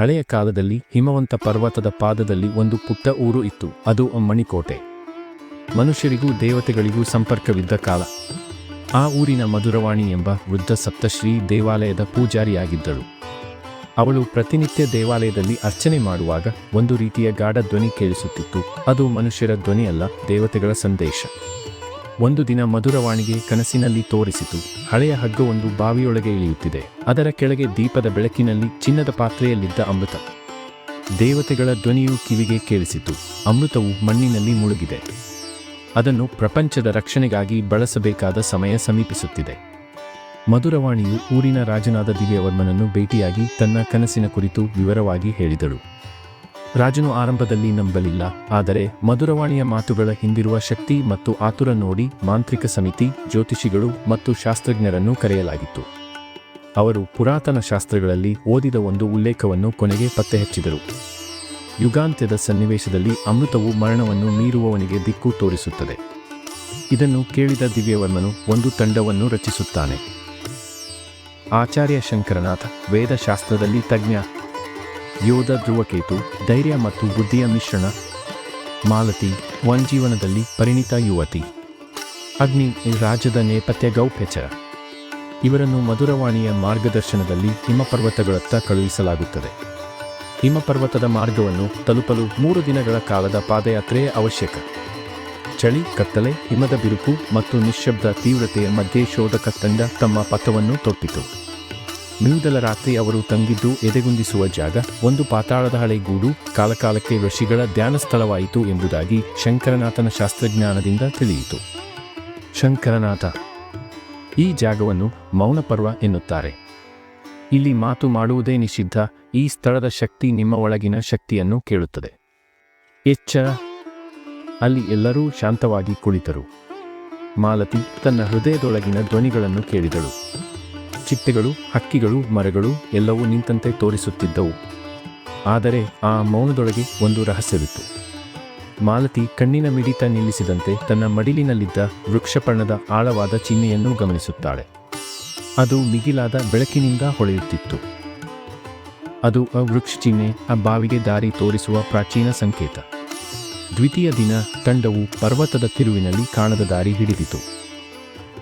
ಹಳೆಯ ಕಾಲದಲ್ಲಿ ಹಿಮವಂತ ಪರ್ವತದ ಪಾದದಲ್ಲಿ ಒಂದು ಪುಟ್ಟ ಊರು ಇತ್ತು. ಅದು ಮಣಿಕೋಟೆ. ಮನುಷ್ಯರಿಗೂ ದೇವತೆಗಳಿಗೂ ಸಂಪರ್ಕವಿದ್ದ ಕಾಲ. ಆ ಊರಿನ ಮಧುರವಾಣಿ ಎಂಬ ವೃದ್ಧ ಸಪ್ತಶ್ರೀ ದೇವಾಲಯದ ಪೂಜಾರಿಯಾಗಿದ್ದಳು. ಅವಳು ಪ್ರತಿನಿತ್ಯ ದೇವಾಲಯದಲ್ಲಿ ಅರ್ಚನೆ ಮಾಡುವಾಗ ಒಂದು ರೀತಿಯ ಗಾಢ ಧ್ವನಿ ಕೇಳಿಸುತ್ತಿತ್ತು. ಅದು ಮನುಷ್ಯರ ಧ್ವನಿಯಲ್ಲ, ದೇವತೆಗಳ ಸಂದೇಶ. ಒಂದು ದಿನ ಮಧುರವಾಣಿಗೆ ಕನಸಿನಲ್ಲಿ ತೋರಿಸಿತು. ಹಳೆಯ ಹಗ್ಗವೊಂದು ಬಾವಿಯೊಳಗೆ ಇಳಿಯುತ್ತಿದೆ. ಅದರ ಕೆಳಗೆ ದೀಪದ ಬೆಳಕಿನಲ್ಲಿ ಚಿನ್ನದ ಪಾತ್ರೆಯಲ್ಲಿದ್ದ ಅಮೃತ. ದೇವತೆಗಳ ಧ್ವನಿಯು ಕಿವಿಗೆ ಕೇಳಿಸಿತು. ಅಮೃತವು ಮಣ್ಣಿನಲ್ಲಿ ಮುಳುಗಿದೆ. ಅದನ್ನು ಪ್ರಪಂಚದ ರಕ್ಷಣೆಗಾಗಿ ಬಳಸಬೇಕಾದ ಸಮಯ ಸಮೀಪಿಸುತ್ತಿದೆ. ಮಧುರವಾಣಿಯು ಊರಿನ ರಾಜನಾದ ದಿವ್ಯವರ್ಮನನ್ನು ಭೇಟಿಯಾಗಿ ತನ್ನ ಕನಸಿನ ಕುರಿತು ವಿವರವಾಗಿ ಹೇಳಿದಳು. ರಾಜನು ಆರಂಭದಲ್ಲಿ ನಂಬಲಿಲ್ಲ, ಆದರೆ ಮಧುರವಾಣಿಯ ಮಾತುಗಳ ಹಿಂದಿರುವ ಶಕ್ತಿ ಮತ್ತು ಆತುರ ನೋಡಿ ಮಾಂತ್ರಿಕ ಸಮಿತಿ, ಜ್ಯೋತಿಷಿಗಳು ಮತ್ತು ಶಾಸ್ತ್ರಜ್ಞರನ್ನು ಕರೆಯಲಾಗಿತ್ತು. ಅವರು ಪುರಾತನ ಶಾಸ್ತ್ರಗಳಲ್ಲಿ ಓದಿದ ಒಂದು ಉಲ್ಲೇಖವನ್ನು ಕೊನೆಗೆ ಪತ್ತೆಹಚ್ಚಿದರು. ಯುಗಾಂತ್ಯದ ಸನ್ನಿವೇಶದಲ್ಲಿ ಅಮೃತವು ಮರಣವನ್ನು ಮೀರುವವನಿಗೆ ದಿಕ್ಕು ತೋರಿಸುತ್ತದೆ. ಇದನ್ನು ಕೇಳಿದ ದಿವ್ಯವರ್ಮನು ಒಂದು ತಂಡವನ್ನು ರಚಿಸುತ್ತಾನೆ. ಆಚಾರ್ಯ ಶಂಕರನಾಥ, ವೇದಶಾಸ್ತ್ರದಲ್ಲಿ ತಜ್ಞ ಯೋಧ ಧ್ರುವಕೇತು, ಧೈರ್ಯ ಮತ್ತು ಬುದ್ಧಿಯ ಮಿಶ್ರಣ. ಮಾಲತಿ ವನ್ಜೀವನದಲ್ಲಿ ಪರಿಣಿತ ಯುವತಿ. ಅಗ್ನಿ, ರಾಜ್ಯದ ನೇಪಥ್ಯ ಗೌಪ್ಯಚರ. ಇವರನ್ನು ಮಧುರವಾಣಿಯ ಮಾರ್ಗದರ್ಶನದಲ್ಲಿ ಹಿಮಪರ್ವತಗಳತ್ತ ಕಳುಹಿಸಲಾಗುತ್ತದೆ. ಹಿಮಪರ್ವತದ ಮಾರ್ಗವನ್ನು ತಲುಪಲು ಮೂರು ದಿನಗಳ ಕಾಲದ ಪಾದಯಾತ್ರೆಯೇ ಅವಶ್ಯಕ. ಚಳಿ, ಕತ್ತಲೆ, ಹಿಮದ ಬಿರುಕು ಮತ್ತು ನಿಶ್ಶಬ್ದ ತೀವ್ರತೆಯ ಮಧ್ಯೆ ಶೋಧಕ ತಂಡ ತಮ್ಮ ಪಥವನ್ನು ತೊಟ್ಟಿತು. ಮಿಂದಲ ರಾತ್ರಿ ಅವರು ತಂಗಿದ್ದು ಎದೆಗುಂದಿಸುವ ಜಾಗ, ಒಂದು ಪಾತಾಳದ ಹಳೆ ಗೂಡು, ಕಾಲಕಾಲಕ್ಕೆ ಋಷಿಗಳ ಧ್ಯಾನ ಸ್ಥಳವಾಯಿತು ಎಂಬುದಾಗಿ ಶಂಕರನಾಥನ ಶಾಸ್ತ್ರಜ್ಞಾನದಿಂದ ತಿಳಿಯಿತು. ಶಂಕರನಾಥ, ಈ ಜಾಗವನ್ನು ಮೌನಪರ್ವ ಎನ್ನುತ್ತಾರೆ. ಇಲ್ಲಿ ಮಾತು ಮಾಡುವುದೇ ನಿಷಿದ್ಧ, ಈ ಸ್ಥಳದ ಶಕ್ತಿ ನಿಮ್ಮ ಒಳಗಿನ ಶಕ್ತಿಯನ್ನು ಕೇಳುತ್ತದೆ. ಎಚ್ಚರ ಅಲ್ಲಿ ಎಲ್ಲರೂ ಶಾಂತವಾಗಿ ಕುಳಿತರು. ಮಾಲತಿ ತನ್ನ ಹೃದಯದೊಳಗಿನ ಧ್ವನಿಗಳನ್ನು ಕೇಳಿದಳು. ಚಿಟ್ಟೆಗಳು, ಹಕ್ಕಿಗಳು, ಮರಗಳು ಎಲ್ಲವೂ ನಿಂತಂತೆ ತೋರಿಸುತ್ತಿದ್ದವು. ಆದರೆ ಆ ಮೌನದೊಳಗೆ ಒಂದು ರಹಸ್ಯವಿತ್ತು. ಮಾಲತಿ ಕಣ್ಣಿನ ಮಿಡಿತ ನಿಲ್ಲಿಸಿದಂತೆ ತನ್ನ ಮಡಿಲಿನಲ್ಲಿದ್ದ ವೃಕ್ಷಪರ್ಣದ ಆಳವಾದ ಚಿಹ್ನೆಯನ್ನು ಗಮನಿಸುತ್ತಾಳೆ. ಅದು ಮಿಗಿಲಾದ ಬೆಳಕಿನಿಂದ ಹೊಳೆಯುತ್ತಿತ್ತು. ಅದು ಆ ವೃಕ್ಷ ಚಿಹ್ನೆ ಆ ಬಾವಿಗೆ ದಾರಿ ತೋರಿಸುವ ಪ್ರಾಚೀನ ಸಂಕೇತ. ದ್ವಿತೀಯ ದಿನ ತಂಡವು ಪರ್ವತದ ತಿರುವಿನಲ್ಲಿ ಕಾಣದ ದಾರಿ ಹಿಡಿದಿತು.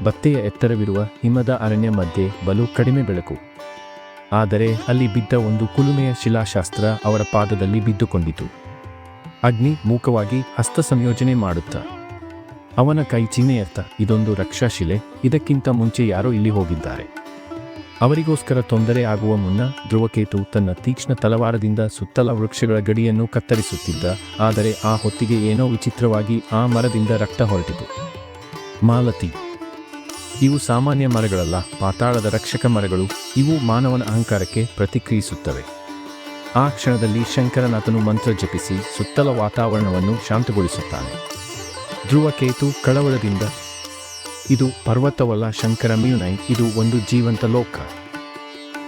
ಬತ್ತೆಯ ಎತ್ತರವಿರುವ ಹಿಮದ ಅರಣ್ಯ ಮಧ್ಯೆ ಬಲು ಕಡಿಮೆ ಬೆಳಕು. ಆದರೆ ಅಲ್ಲಿ ಬಿದ್ದ ಒಂದು ಕುಲುಮೆಯ ಶಿಲಾಶಾಸ್ತ್ರ ಅವರ ಪಾದದಲ್ಲಿ ಬಿದ್ದುಕೊಂಡಿತು. ಅಗ್ನಿ ಮೂಕವಾಗಿ ಹಸ್ತ ಸಂಯೋಜನೆ ಮಾಡುತ್ತಾ. ಅವನ ಕೈ ಚಿಹ್ನೆಯರ್ಥ ಇದೊಂದು ರಕ್ಷಾಶಿಲೆ, ಇದಕ್ಕಿಂತ ಮುಂಚೆ ಯಾರೋ ಇಲ್ಲಿ ಹೋಗಿದ್ದಾರೆ. ಅವರಿಗೋಸ್ಕರ ತೊಂದರೆ ಆಗುವ ಮುನ್ನ ಧ್ರುವಕೇತು ತನ್ನ ತೀಕ್ಷ್ಣ ತಲವಾರದಿಂದ ಸುತ್ತಲ ವೃಕ್ಷಗಳ ಗಡಿಯನ್ನು ಕತ್ತರಿಸುತ್ತಿದ್ದ, ಆದರೆ ಆ ಹೊತ್ತಿಗೆ ಏನೋ ವಿಚಿತ್ರವಾಗಿ ಆ ಮರದಿಂದ ರಕ್ತ ಹೊರಟಿತು. ಮಾಲತಿ ಇವು ಸಾಮಾನ್ಯ ಮರಗಳಲ್ಲ, ಪಾತಾಳದ ರಕ್ಷಕ ಮರಗಳು. ಇವು ಮಾನವನ ಅಹಂಕಾರಕ್ಕೆ ಪ್ರತಿಕ್ರಿಯಿಸುತ್ತವೆ. ಆ ಕ್ಷಣದಲ್ಲಿ ಶಂಕರನಾಥನು ಮಂತ್ರ ಜಪಿಸಿ ಸುತ್ತಲ ವಾತಾವರಣವನ್ನು ಶಾಂತಗೊಳಿಸುತ್ತಾನೆ. ಧ್ರುವಕೇತು ಕಳವಳದಿಂದ, ಇದು ಪರ್ವತವಲ್ಲ ಶಂಕರ ಮ್ಯೂನೈ ಇದು ಒಂದು ಜೀವಂತ ಲೋಕ.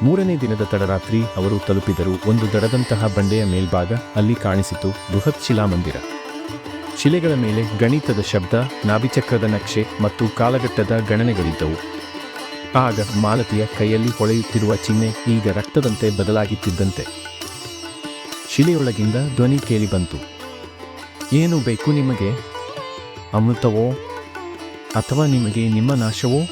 ಮೂರನೇ ದಿನದ ತಡರಾತ್ರಿ ಅವರು ತಲುಪಿದರು, ಒಂದು ದಡದಂತಹ ಬಂಡೆಯ ಮೇಲ್ಭಾಗ ಅಲ್ಲಿ ಕಾಣಿಸಿತು ಬೃಹತ್ ಶಿಲಾಮಂದಿರ. ಶಿಲೆಗಳ ಮೇಲೆ ಗಣಿತದ ಶಬ್ದ, ನಾಭಿಚಕ್ರದ ನಕ್ಷೆ ಮತ್ತು ಕಾಲಘಟ್ಟದ ಗಣನೆಗಳಿದ್ದವು. ಆಗ ಮಾಲತಿಯ ಕೈಯಲ್ಲಿ ಹೊಳೆಯುತ್ತಿರುವ ಚಿಹ್ನೆ ಈಗ ರಕ್ತದಂತೆ ಬದಲಾಗುತ್ತಿದ್ದಂತೆ. ಶಿಲೆಯೊಳಗಿಂದ ಧ್ವನಿ ಕೇಳಿಬಂತು ಏನು ಬೇಕು ನಿಮಗೆ? ಅಮೃತವೋ? ಅಥವಾ ನಿಮಗೆ ನಿಮ್ಮ ನಾಶವೋ?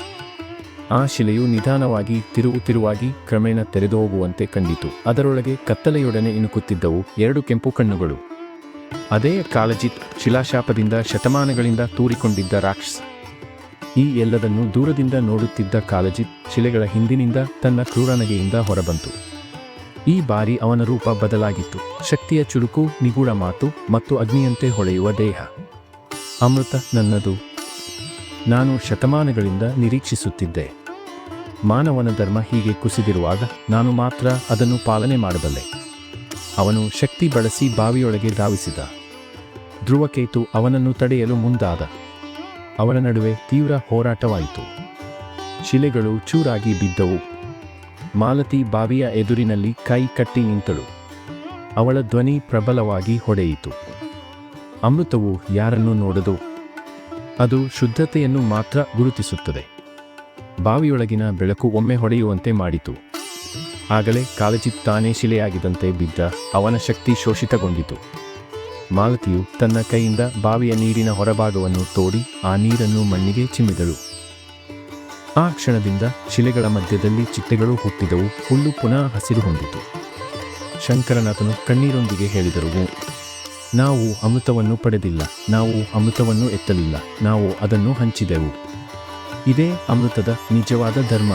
ಆ ಶಿಲೆಯು ನಿಧಾನವಾಗಿ ತಿರುವು ತಿರುವಾಗಿ ಕ್ರಮೇಣ ತೆರೆದು ಹೋಗುವಂತೆ ಕಂಡಿತು. ಅದರೊಳಗೆ ಕತ್ತಲೆಯೊಡನೆ ಇಣುಕುತ್ತಿದ್ದವು ಎರಡು ಕೆಂಪು ಕಣ್ಣುಗಳು. ಅದೇ ಕಾಲಜಿತ್ ಶಿಲಾಶಾಪದಿಂದ ಶತಮಾನಗಳಿಂದ ತೂರಿಕೊಂಡಿದ್ದ ರಾಕ್ಷಸ. ಈ ಎಲ್ಲದನ್ನು ದೂರದಿಂದ ನೋಡುತ್ತಿದ್ದ ಕಾಲಜಿತ್ ಶಿಲೆಗಳ ಹಿಂದಿನಿಂದ ತನ್ನ ಕ್ರೂರನಗೆಯಿಂದ ಹೊರಬಂತು. ಈ ಬಾರಿ ಅವನ ರೂಪ ಬದಲಾಗಿತ್ತು. ಶಕ್ತಿಯ ಚುರುಕು, ನಿಗೂಢ ಮಾತು ಮತ್ತು ಅಗ್ನಿಯಂತೆ ಹೊಳೆಯುವ ದೇಹ. ಅಮೃತ ನನ್ನದು. ನಾನು ಶತಮಾನಗಳಿಂದ ನಿರೀಕ್ಷಿಸುತ್ತಿದ್ದೆ. ಮಾನವನ ಧರ್ಮ ಹೀಗೆ ಕುಸಿದಿರುವಾಗ ನಾನು ಮಾತ್ರ ಅದನ್ನು ಪಾಲನೆ ಮಾಡಬಲ್ಲೆ. ಅವನು ಶಕ್ತಿ ಬಳಸಿ ಬಾವಿಯೊಳಗೆ ಧಾವಿಸಿದ. ಧ್ರುವಕೇತು ಅವನನ್ನು ತಡೆಯಲು ಮುಂದಾದ. ಅವರ ನಡುವೆ ತೀವ್ರ ಹೋರಾಟವಾಯಿತು. ಶಿಲೆಗಳು ಚೂರಾಗಿ ಬಿದ್ದವು. ಮಾಲತಿ ಬಾವಿಯ ಎದುರಿನಲ್ಲಿ ಕೈ ಕಟ್ಟಿ ನಿಂತಳು. ಅವಳ ಧ್ವನಿ ಪ್ರಬಲವಾಗಿ ಹೊಡೆಯಿತು. ಅಮೃತವು ಯಾರನ್ನು ನೋಡದು? ಅದು ಶುದ್ಧತೆಯನ್ನು ಮಾತ್ರ ಗುರುತಿಸುತ್ತದೆ. ಬಾವಿಯೊಳಗಿನ ಬೆಳಕು ಒಮ್ಮೆ ಹೊಡೆಯುವಂತೆ ಮಾಡಿತು. ಆಗಲೇ ಕಾಳಜಿ ತಾನೇ ಶಿಲೆಯಾಗಿದ್ದಂತೆ ಬಿದ್ದ ಅವನ ಶಕ್ತಿ ಶೋಷಿತಗೊಂಡಿತು. ಮಾಲತಿಯು ತನ್ನ ಕೈಯಿಂದ ಬಾವಿಯ ನೀರಿನ ಹೊರಭಾಗವನ್ನು ತೋಡಿ ಆ ನೀರನ್ನು ಮಣ್ಣಿಗೆ ಚಿಮ್ಮಿದಳು. ಆ ಕ್ಷಣದಿಂದ ಶಿಲೆಗಳ ಮಧ್ಯದಲ್ಲಿ ಚಿಟ್ಟೆಗಳು ಹುಟ್ಟಿದವು, ಹುಲ್ಲು ಪುನಃ ಹಸಿರು ಹೊಂದಿತು. ಶಂಕರನಾಥನು ಕಣ್ಣೀರೊಂದಿಗೆ ಹೇಳಿದರು ನಾವು ಅಮೃತವನ್ನು ಪಡೆದಿಲ್ಲ, ನಾವು ಅಮೃತವನ್ನು ಎತ್ತಲಿಲ್ಲ, ನಾವು ಅದನ್ನು ಹಂಚಿದೆವು. ಇದೇ ಅಮೃತದ ನಿಜವಾದ ಧರ್ಮ.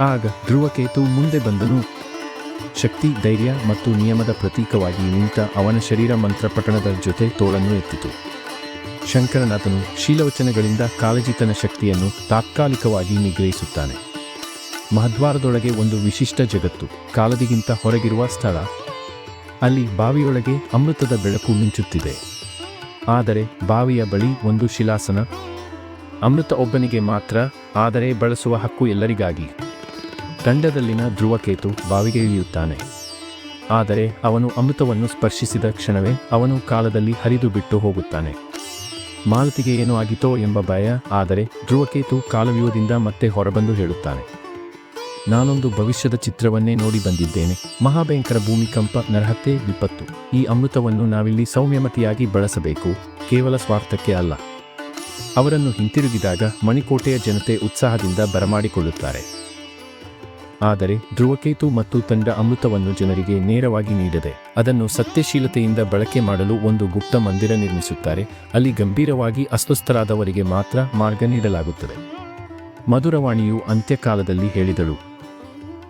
ಆಗ ಧ್ರುವಕೇತು ಮುಂದೆ ಬಂದನು. ಶಕ್ತಿ, ಧೈರ್ಯ ಮತ್ತು ನಿಯಮದ ಪ್ರತೀಕವಾಗಿ ನಿಂತ ಅವನ ಶರೀರ ಮಂತ್ರಪಠಣದ ಜೊತೆ ತೋಳನ್ನು ಎತ್ತಿತು. ಶಂಕರನಾಥನು ಶೀಲವಚನಗಳಿಂದ ಕಾಳಜಿತನ ಶಕ್ತಿಯನ್ನು ತಾತ್ಕಾಲಿಕವಾಗಿ ನಿಗ್ರಹಿಸುತ್ತಾನೆ. ಮಹದ್ವಾರದೊಳಗೆ ಒಂದು ವಿಶಿಷ್ಟ ಜಗತ್ತು, ಕಾಲದಿಗಿಂತ ಹೊರಗಿರುವ ಸ್ಥಳ. ಅಲ್ಲಿ ಬಾವಿಯೊಳಗೆ ಅಮೃತದ ಬೆಳಕು ಮಿಂಚುತ್ತಿದೆ. ಆದರೆ ಬಾವಿಯ ಬಳಿ ಒಂದು ಶಿಲಾಸನ. ಅಮೃತ ಒಬ್ಬನಿಗೆ ಮಾತ್ರ, ಆದರೆ ಬಳಸುವ ಹಕ್ಕು ಎಲ್ಲರಿಗಾಗಿ. ತಂಡದಲ್ಲಿನ ಧ್ರುವಕೇತು ಬಾವಿಗೆ ಇಳಿಯುತ್ತಾನೆ. ಆದರೆ ಅವನು ಅಮೃತವನ್ನು ಸ್ಪರ್ಶಿಸಿದ ಕ್ಷಣವೇ ಅವನು ಕಾಲದಲ್ಲಿ ಹರಿದು ಬಿಟ್ಟು ಹೋಗುತ್ತಾನೆ. ಮಾಲತಿಗೆ ಏನೋ ಆಗಿತೋ ಎಂಬ ಭಯ, ಆದರೆ ಧ್ರುವಕೇತು ಕಾಲವ್ಯೂಹದಿಂದ ಮತ್ತೆ ಹೊರಬಂದು ಹೇಳುತ್ತಾನೆ. ನಾನೊಂದು ಭವಿಷ್ಯದ ಚಿತ್ರವನ್ನೇ ನೋಡಿ ಬಂದಿದ್ದೇನೆ. ಮಹಾಭಯಂಕರ ಭೂಮಿಕಂಪ ನರಹತ್ಯೆ ವಿಪತ್ತು. ಈ ಅಮೃತವನ್ನು ನಾವಿಲ್ಲಿ ಸೌಮ್ಯಮತಿಯಾಗಿ ಬಳಸಬೇಕು, ಕೇವಲ ಸ್ವಾರ್ಥಕ್ಕೆ ಅಲ್ಲ. ಅವರನ್ನು ಹಿಂತಿರುಗಿದಾಗ ಮಣಿಕೋಟೆಯ ಜನತೆ ಉತ್ಸಾಹದಿಂದ ಬರಮಾಡಿಕೊಳ್ಳುತ್ತಾರೆ. ಆದರೆ ಧ್ರುವಕೇತು ಮತ್ತು ತಂಡ ಅಮೃತವನ್ನು ಜನರಿಗೆ ನೇರವಾಗಿ ನೀಡದೆ ಅದನ್ನು ಸತ್ಯಶೀಲತೆಯಿಂದ ಬಳಕೆ ಮಾಡಲು ಒಂದು ಗುಪ್ತ ಮಂದಿರ ನಿರ್ಮಿಸುತ್ತಾರೆ. ಅಲ್ಲಿ ಗಂಭೀರವಾಗಿ ಅಸ್ವಸ್ಥರಾದವರಿಗೆ ಮಾತ್ರ ಮಾರ್ಗ ನೀಡಲಾಗುತ್ತದೆ. ಮಧುರವಾಣಿಯು ಅಂತ್ಯಕಾಲದಲ್ಲಿ ಹೇಳಿದಳು,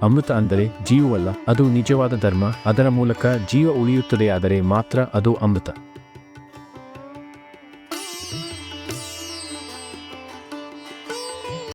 ಅಮೃತ ಅಂದರೆ ಜೀವವಲ್ಲ, ಅದು ನಿಜವಾದ ಧರ್ಮ, ಅದರ ಮೂಲಕ ಜೀವ ಉಳಿಯುತ್ತದೆ, ಆದರೆ ಮಾತ್ರ ಅದು ಅಮೃತ.